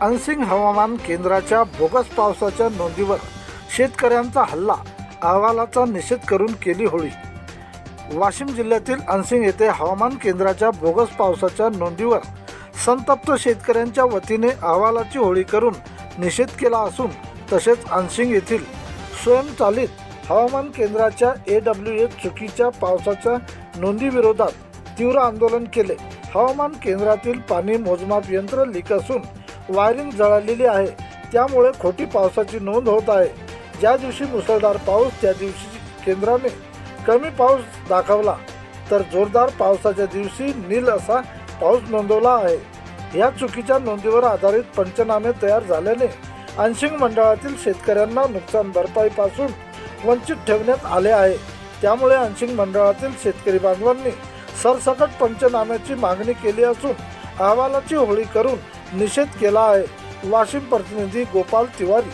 Unseen हवामान केंद्राच्या bogus पावसाच्या नोंदीवर शेतकऱ्यांचा हल्ला अहवालाचा निषेध करून केली होळी. वाशिम जिल्ह्यातील अनसिंग येथे हवामान केंद्राच्या बोगस पावसाच्या नोंदीवर संतप्त शेतकऱ्यांच्या वतीने अहवालाची होळी करून निषेध केला असून तसेच अनसिंग येथील स्वयंचालित हवामान केंद्राच्या ए डब्ल्यू ए चुकीच्या पावसाच्या नोंदीविरोधात तीव्र आंदोलन केले. हवामान केंद्रातील पाणी मोजमाप यंत्र लीक असून वायरिंग जळालेली आहे. त्यामुळे खोटी पावसाची नोंद होत आहे. ज्या दिवशी मुसळधार पाऊस त्या दिवशी केंद्राने कमी पाऊस दाखवला तर जोरदार पावसाच्या दिवशी नील असा पाऊस नोंदवला आहे. या चुकीच्या नोंदीवर आधारित पंचनामे तयार झाल्याने अंशिंग मंडळातील शेतकऱ्यांना नुकसान भरपाईपासून वंचित ठेवण्यात आले आहे. त्यामुळे अंशिंग मंडळातील शेतकरी बांधवांनी सरसकट पंचनाम्याची मागणी केली असून अहवालाची होळी करून निषेध केला आहे. वाशिम प्रतिनिधी गोपाल तिवारी.